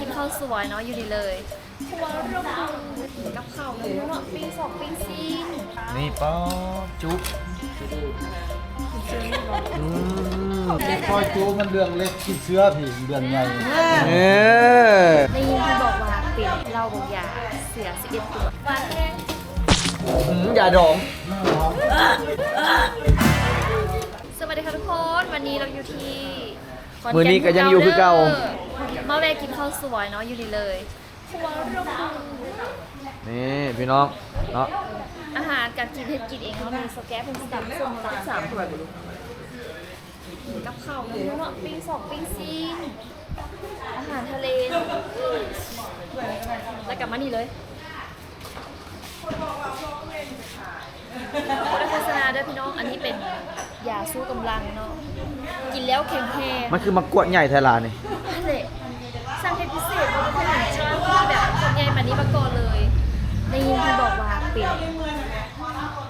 กินข้าวสวยเนาะอยู่ดีเลยเพราะว่าเราดูกับข้าวเนาะปิ้งสองปิ้งซีนนี่ป๊อจุ๊บอืมคอยจูมันเรื่องเล็กกินเชื้อผีเรื่องใหญ่เออได้ยินเขาบอกว่าเป็นเหล้าบางยาเสือสิบเอ็ดตัวหวานแห้งอืมอย่าดองสวัสดีค่ะทุกคน วันนี้เราอยู่ที่ขแมือนี้ก็ยังอยู่คือเก่า มาแวะกินข้าวสวยเนาะอยู่ดีเลยเพราะว่าเราดูนี่พี่น้องเนาะอาหารการกินเฮ็ดกินเองเขามีสแกปเป็นสามส้มตักสามถ้วยกับข้าวเนาะปิ้งสองปิ้งซีนอาหารทะเลแล้วกลับมานี่เลยโฆษณาด้วยพี่น้องอันนี้เป็นยาสู้กำลังเนาะกินแล้วแข็งแรงมันคือมากวดใหญ่ไทยลานี่ ได้ยินเขาบอกว่าเป็น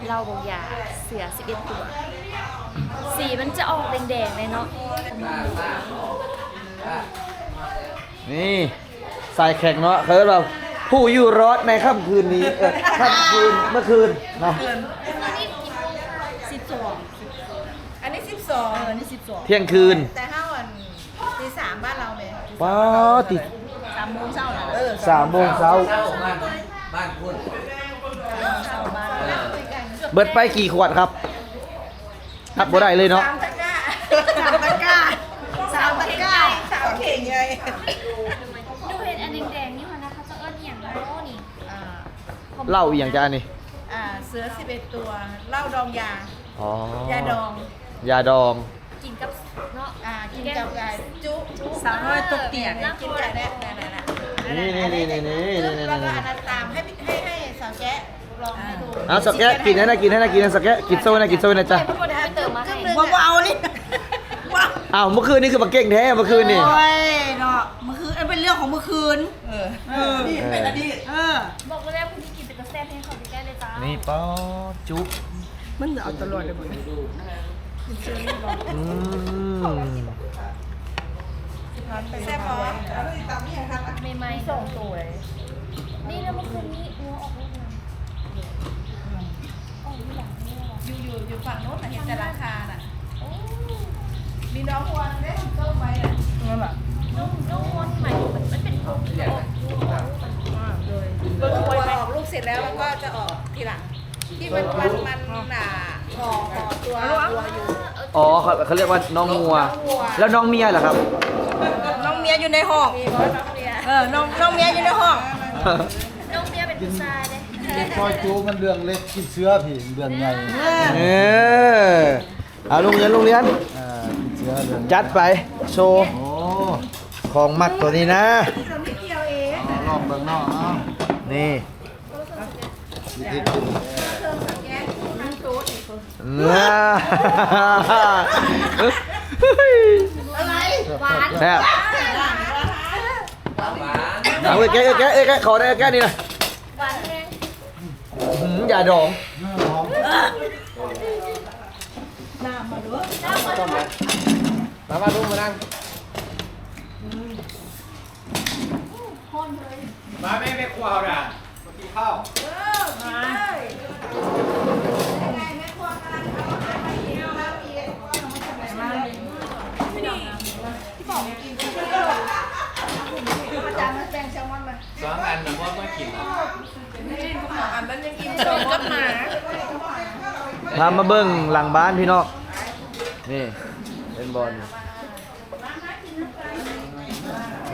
เหล้าบางยาเสือ11ตัว สีมันจะออกแดงๆเลยเนาะนี่ใส่แข็งเนาะเขาเรียกว่าผู้อยู่รอดในค่ำคืนนี้เออค่ำคืนเมื่อคืนเนาะสิบสองอันนี้สิบสองเออนี่สิบสองเที่ยงคืน แต่ถ้าวันตีสามบ้านเราไหมป้าติดสามโมงเช้าน่ะเออสามโมงเช้าเช้า บ้านเราคุยกันเบิดไปกี่ขวดครับนับบ่ได้เลยเนาะสามตะกร้าสามตะกร้าสามตะกร้าสามเข่งเลยดูเห็นอันแดงๆนี่ค่ะนะคะจะเอิ้นอหย่างโอ้นี่อ่าเหล่าอีหยังจ้านี่อ่าเสือสิบเอ็ดตัวเหล้าดองยาอ๋อยาดอง ยาดอง กินกับเนาะอ่ากินกับไก่จุสาวน้อยตกเตียงกินกับแน่ แน่แน่แน่นี่นี่นี่นี่นี่นี่แล้วก็นี่อันนั้นตามให้ให้ให้สาวแจ๊ลองให้ดูเอาสแกะกินให้นะกินให้นะกินนะสแกะกินโซ่นะกินโซ่นะจ๊ะเพื่อนๆให้เติมมาให้ว้าวนี่ว้าวอ้าวเมื่อคืนนี่คือมาเก่งแท้เมื่อคืนนี่ โอ้ยเนาะเมื่อคืนอันเป็นเรื่องของเมื่อคืน เออเออเป็นอดีต เออ บอกเลยว่าคุณที่กินเป็นกระแซบให้เขาใกล้ๆเลยจ้านี่ป๊อจุ๊บมันเอาตลอดเลยหมดอืม แซ่บร้อนใหม่ๆส่งสวย นี่แล้วเมื่อคืนนี้เนื้อออกลูกนะออกที่หลังนี่หรอยู่อยู่อยู่ฝั่งโน้นน่ะเห็นแต่ราคาน่ะมีน้องวัวได้ต้มไว้น่ะนั่นแหละนุ่มนุ่มมันใหมายถึงมันเป็นโครงที่ออกลูกออกลูกมันเลยวัวออกลูกเสร็จแล้วมันก็จะออกทีหลังที่มันมันมันหนาห่อห่อตัววัวอยู่อ๋อเขาเขาเรียกว่าน้องงัว แล้วน้องเมียเหรอครับ มียอยู่ในห้อง มีน้องเมียเออ น้องน้องเมียอยู่ในห้อง น้องเมียเป็นผู้ชายเลยคอยจูมันเรื่องเล็กกินเชื้อผีเรื่องใหญ่เออเอาลุงเรียนลุงเรียนอ่ากินเชื้อเรื่องจัดไปโชว์โอ้ของมักตัวนี้นะเอารอบเบิ่งเนาะเอานี่วิธีกินน่าหวาน แซ่บเอาเอ้ยแกะเอ้ยแกะเอ้ยแกะขอได้แกะนี่นะหวานแห้งอืมอย่าดองหอมมามาลุงมานั่งมาแม่แม่ครัวเอาด่ะมากินข้าว สองอั นนะว่าไม่กินอันนั้นยังกินสมกับหมาพามาเบิ้งหลังบ้านพี่น้องนี่เป็นบอล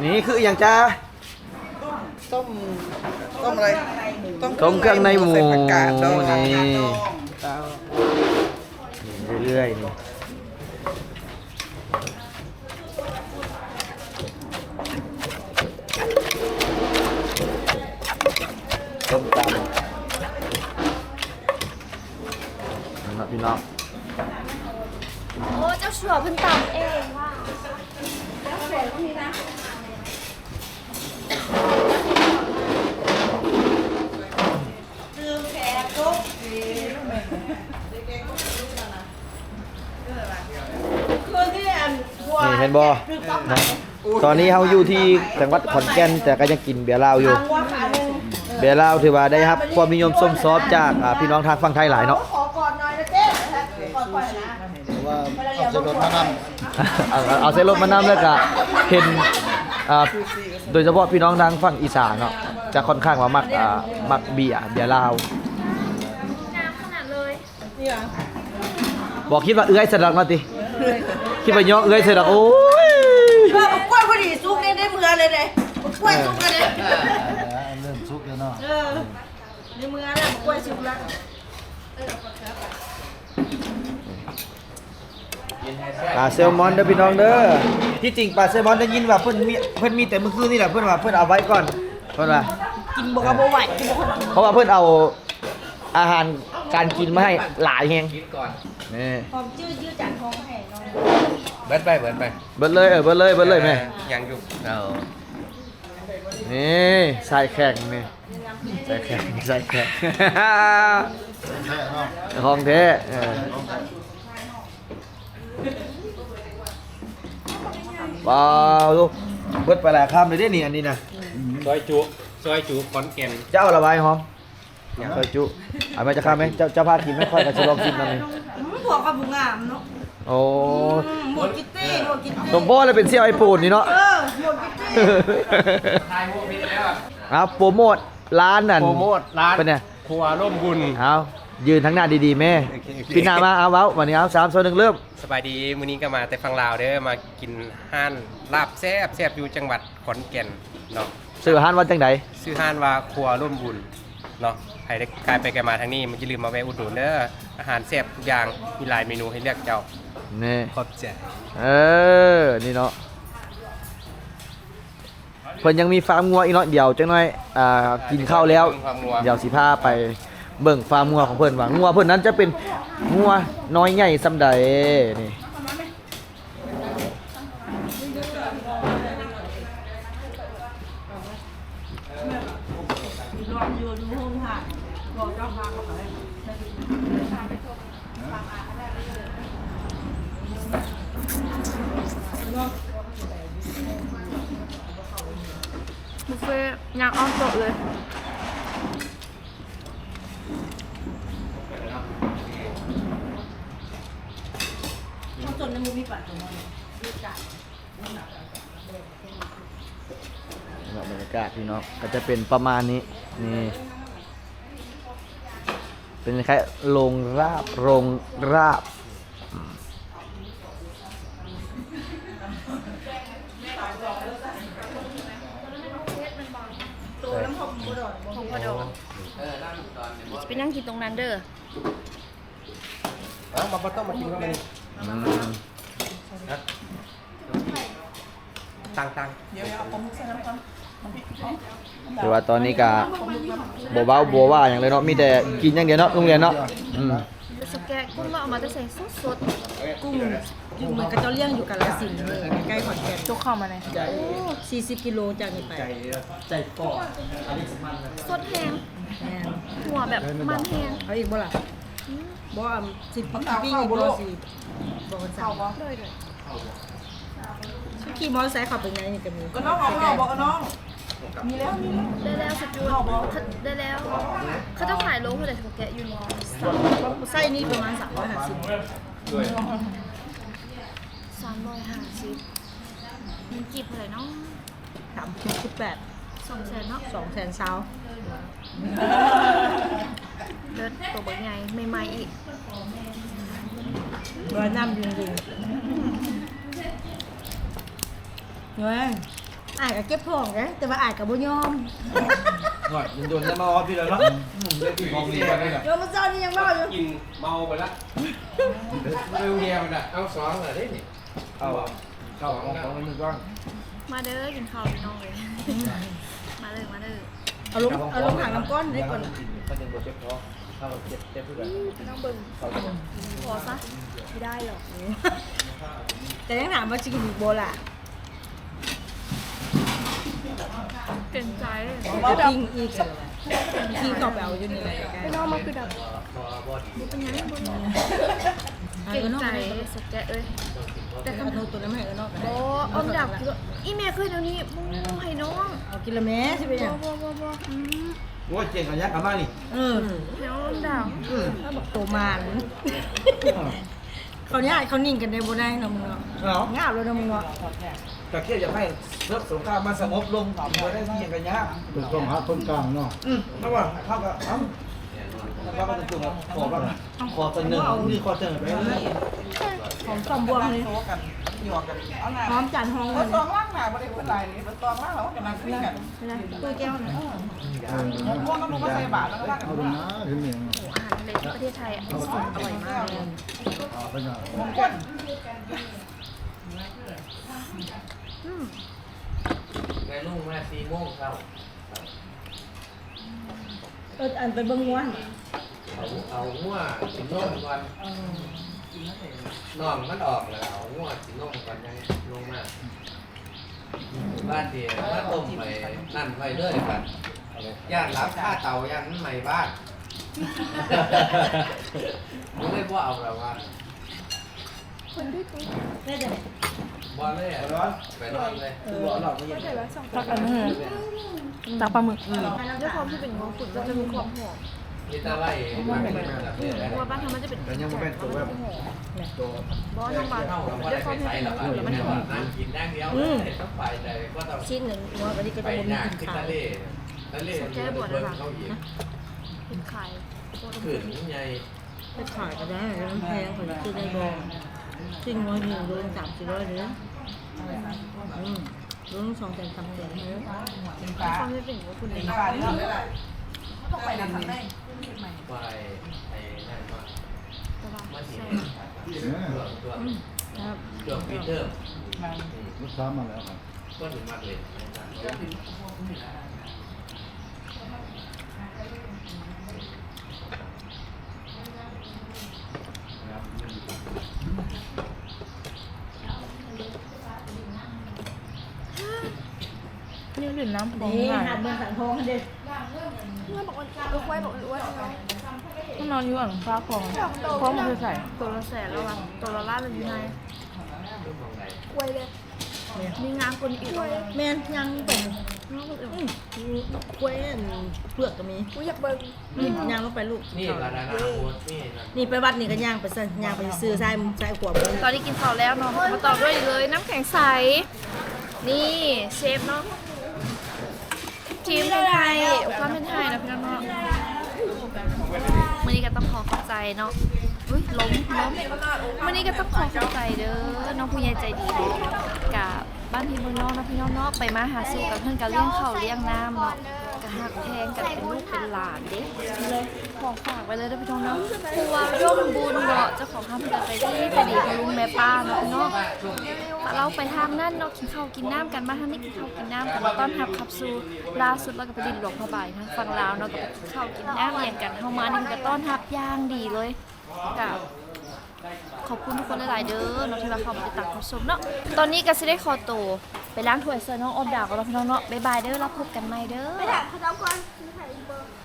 นี่คืออย่างจ้าต้มต้มอะไรต้มเครื่องในหมูใส่ผักกาดดองนี่เรื่อยๆนี่ต้มตำนะครับพี่น้อง โอ้เจ้าชัวเพิ่นตำเองว่าคือที่อันวัวนี่เห็นบอตอนนี้เขาอยู่ที่จังหวัดขอนแก่นแต่ก็ยังกินเบียร์เหล้าอยู่เบียร์เหล้าถือว่าได้รับความนิยมส้มซอบจากอ่าพี่น้องทางฝั่งไทยหลายเนาะ ขอกอดหน่อยนะเจ๊กอดก่อนนะเพราะ ว่าเอาจะรถมานำเอาเอาเอาเส้นรถมานำแล้วก็เห็นอ่าโดยเฉพาะพี่น้องทางฝั่งอีสานเนาะจะค่อนข้างว่ามักอ่ามักเบียร์เบียร์เหล้างามขนาดเลยนี่เหรอบอกคิดว่าเอื้อยสะดักมาติคิดว่าย่อเอื้อยสะดักโอ้ยเออผมกล้วยพอดีซุกเนี่ยได้เมือเลยเลยผมกล้วยซุกกันเลยเริ่มซุกแล้วเนาะเออในเมือแล้วผมกล้วยซุกแล้ว ปลาแซลมอนเด้อพี่น้องเด้อที่จริงปลาแซลมอนได้ยินว่าเพิ่นมีเพิ่นมีแต่เมื่อคืนนี่แหละเพิ่นว่าเพิ่นเอาไว้ก่อนเพิ่นว่า กินบอกว่าบ่ไหวกินบอกว่าเพราะว่าเพิ่นเอาอาหารการกินมาให้หลายแฮงคิดก่อนนี่หอมจื้อยื้อจานทองมาให้น้องเบิดไปเบิดไปเบิดเลยเออเบิดเลยเบิดเลยแม่ยังอยู่เออนี่ใส่แข็งนี่ใส่แข็งใส่แข็งแท้เนาะของแท้เออ ว้าวลูกเบิดไปหลายคำเลยเด้นี่อันนี้นะซอยจุซอยจุขอนแก่นเจ้าระบายหอมเจ้าจุเอามาจะข้ามไหมเจ้าเจ้าพากินไม่ค่อยก็จะลองกินนั่นนี่อืมหัวกับบุงงามเนาะโอ้อืมหมดกิตตี้หมดกิตตี้สมโพธิเลยเป็นเสี่ยวไอปูนนี่เนาะเออหมดกิตตี้ทายพวกพี่แล้วเอาโปรโมทร้านนั่นโปรโมทร้านเป็นไงครัวร่มบุญเอายืนทั้งหน้าดีๆแม่โอเคโอเคพี่หน้ามาเอาเว้าวันนี้เอาสามโซนหนึ่งเริ่ม สบายดีมื้อนี้ก็มาแต่ฟังลาวเด้อมากินห้านลาบแซ่บแซ่บอยู่จังหวัดขอนแก่นเนาะสื่ออาหารวันจังไดชื่อห้านว่าครัวร่มบุญเนาะใครได้กลายไปไกลมาทางนี้มันจะลืมมาแวะอุดหนุนเด้ออาหารแซ่บทุกอย่างมีหลายเมนูให้เลือกเจ้านี่ขอบใจเออนี่เนาะเพิ่นยังมีฟาร์มงัวอีกเนาะเดี๋ยวจังหน่อยอ่ากินข้าวแล้วความงัวเดี๋ยวสิพาไป เบิ่งฟาร์มงัวของเพิ่นว่างัวเพิ่นนั้นจะเป็นงัวน้อยใหญ่ซำใดนี่บุฟเฟ่ยางอ้อมโตเลย ต้องจนในมุมมีปัดตรงนี้บรรยากาศพี่น้องก็จะเป็นประมาณนี้นี่ เป็นคล้ายๆโรงราบโรงราบตัวน้ำหอมกระโดดของพอดอจะไปนั่งกินตรงนั้นเด้อเอามา บ่ต้องมากินเข้ามานี่อืมตังตังถือว่าตอนนี้ก็บ่เบาบ่ว่าอย่างเลยเนาะมีแต่กินอย่างเดียวเนาะโรงเรียนเนาะอืมสแกะกุ้งเราเอามาจะใส่สดกุ้งกุ้งมันก็จะเลี้ยงอยู่กับละสินธุ์เลยใกล้ขอนแก่นๆจุกเข้ามาเลย40กิโลจากนี้ไปใจปอดอันนี้สมันสดแห้งแม่นหัวแบบมันแห้งเอาอีกบ่ล่ะบ่อะสิบปีอีกบ่สิบ่คนสั่งเลยเลย ขี่มอเตอร์ไซค์ขับไปไงนี่ก็มีก็น้องออกมาบอกกับน้องได้แล้วสจูนได้แล้ว เขาจะขายโลเท่าไหร่สแกะอยู่นี่ไส้นี่ประมาณ350ด้วยสามร้อยห้าสิบมันกี่เท่าไหร่เนาะ318สองแสนเนาะ2แสนเช้าเลิศตัวเบิกใหญ่ใหม่ๆอีก ร้อยน้ำยิงยิงเฮ้ยอ่านกับเก็บของนะแต่ว่าอ่านกับบุญยอมหน่อยมันโดนจะมาออฟพี่แล้วเนาะได้กินของดีกันเลยโยมมาเจ้านี่ยังรออยู่กินเมาไปละเร็วเดียวน่ะเอาสองเหรอได้นี่เอาเข้าของของมือก่อนมาเด้อกินข้าวพี่น้องเลยมาเลยมาเลยเอาลงเอาลงถังน้ำก้อนได้ก่อนก็จะบดเจ็บท้อง เข้าเจ็บเจ็บเพื่อนพี่น้องเบิ่งขอซะไม่ได้หรอกแต่ยังถามว่าจะกินอีกโบล่ะเก่งใจจะปิ้งอีกเหรอปิ้งกรอบเอาอยู่นี่แหละใกล้พี่น้องมาคือแบบนี่เป็นยังไงบนเก่งใจสแกะเอ้ยแต่แต่คำขนมตัวนั้นไม่ให้เอานอกกันโอ้อมดับคืออีเมย์เคยเดี๋ยวนี้มึงให้น้องเอากินละแม่ใช่ไหมเนี่ยบ่บ่บ่อืม โอ้ยเจ๋งกันยักษ์กันมากนี่เออให้น้องอมดับถ้าบอกโตมานเขาเนี่ยเขานิ่งกันได้บ่ได้เนาะมึงเนาะเนาะงาบเลยเนาะมึงเนาะแต่แค่อยากให้เลิกสงครามมาสงบลงต่ำมาได้ที่อย่างกันยักษ์ถูกต้องหาคนกลางเนาะอืมเพราะว่าเขาก็เอ้าเขาก็จะจุ่มขอบ้างขอเสนอนี่ขอเสนอไปเลยหอมต้มบวงเลยโซกัน หยอกกันเอาหน้าหอมจานหอมบ่เลยตองล่างหน้าบ่ได้คนหลายนี่บ่ตองล่างเรากำลังคุยกันนะตัวแก้วเนี่ยหมกม่วงก็ลงมาใส่บาตรแล้วก็ล่างกันเอาตรงนะถึงเนี่ยโอ้อาหารทะเลที่ประเทศไทยอะสดอร่อยมากเลยเอาไปหน่อยมงก้นอืมไปลุ่งมาสี่โมงครับเอออันไปเบิ่งม้วนเอาเอาหัวสินนมก่อน น้องมันออกแล้วเอาหัวสินนมก่อนยังลงมาบ้านเดียวมาต้มไปนั่นไว้เลยครับย่านรับค่าเตาย่านใหม่บ้านไม่ได้ว่าเอาแบบว่าได้เดี๋ยวบ่เลยอะไปนอนเลยพักกันเถอะตักปลาหมึกด้วยความที่เป็นง้อฝุ่นก็จะมีความหอม นี่ตาไล่มันเป็นแบบนี้ว่าบ้านทำมันจะเป็นแต่ยังไม่เป็นตัวแบบตัวบอสน้องบานเข้ากับว่าด้ได้วยความไปที่ใส่เป็นแล้วง้อบ้านฝุ่นแล้วมันหอมนั่งกินนั่งเดียวต้องไปแต่ก็ต้องชิ้นหนึ่งม้วนวันนี้ก็จะมีหน้ากินข้าวทะเลทะเลมันเบิ่งเขาอีกเป็นไข่โคตรขึ้นใหญ่ไปขายก็ได้แล้วแพงคนซื้อได้บ่ชิ้นน้อยหนึ่งโลสามสี่ร้อยเลยอืมโลสองแสนสามแสนเนด้วฟ้ายความที่เป็นง้อฝุ่นเป็เป็นนฟ้าที่เราได้ หลายต้องไปนั่นทางไหนไปไอ้นั่นมาตลาดมาสิแซ่ตัวตัวครับตัวปีเตอร์ลูกค้ามาแล้วครับก็ถึงมากเลยนี่ดื่มน้ำนี่หาดเมืองสันทองกันเด็ด เพื่อนบอกว่าลูกไว้บอกอ้วนเนาะต้อนอนอยู่อ่างฟ้าคลองพร้อมมันใส่ตัวละแสนแล้วอะตัวละล้านมันอยู่ไหนรูปของใดกล้วยเลยมีงานคนอีกแม่นยังเป็นน้คนอื่นกล้วยอันเปลือกก็มีกูอยากเบิ่งนี่ย่างลงไปลูกนี่ก็ดาราโพสนี่นะนี่ไปวัดนี่ก็ย่างไปซะย่างไปซื้อทรายทรายขวบเลยตอนนี้กินข้าวแล้วเนาะมาต่อด้วยเลยน้ำแข็งใส นี่เชฟเนาะ ทีมไทยความเป็นไทยนะพี่น้องๆวันนี้ก็ต้องขอขอบใจเนาะอุ้ยล้มล้มวันนี้ก็ต้องขอขอบใจเด้อน้องผู้ใหญ่ใจดีเนาะกับบ้านพี่เมืองนอกนะพี่น้องเนาะไปมาหาสู่กับเพื่อนกันเลี้ยงข้าวเลี้ยงน้ำเนาะกะหักแพงกันเป็นลูกเป็นหลานเด็กเลย ของฝากไปเลยนะพี่น้องเนาะครัวร่มบุญเนาะเจ้าของห้างเพื่อนไปดีไปดีคุณลุงแม่ป้าเนาะเนาะเราไปทางนั่นเนาะกินข้าวกินน้ำกันมาทางนี้กินข้าวกินน้ำกันมาต้อนรับขับสู่ล่าสุดเราก็ไปดินหลวงพระบายทางฝั่งลาวเนาะก็ไปกินข้าวกินน้ำอย่างกันเข้ามานี่ก็ต้อนรับย่างดีเลยกับขอบคุณทุกคนหลาย ๆ เด้อเนาะที่มาเข้ามาติดตามรับชมเนาะ ตอนนี้ก็สิได้ขอโต ไปล้างถ้วยเสื้อน้องออมดาวกับเราพี่น้องเนาะบ๊ายบายเด้อแล้วพบกันใหม่เด้อไปถามเขาก่อน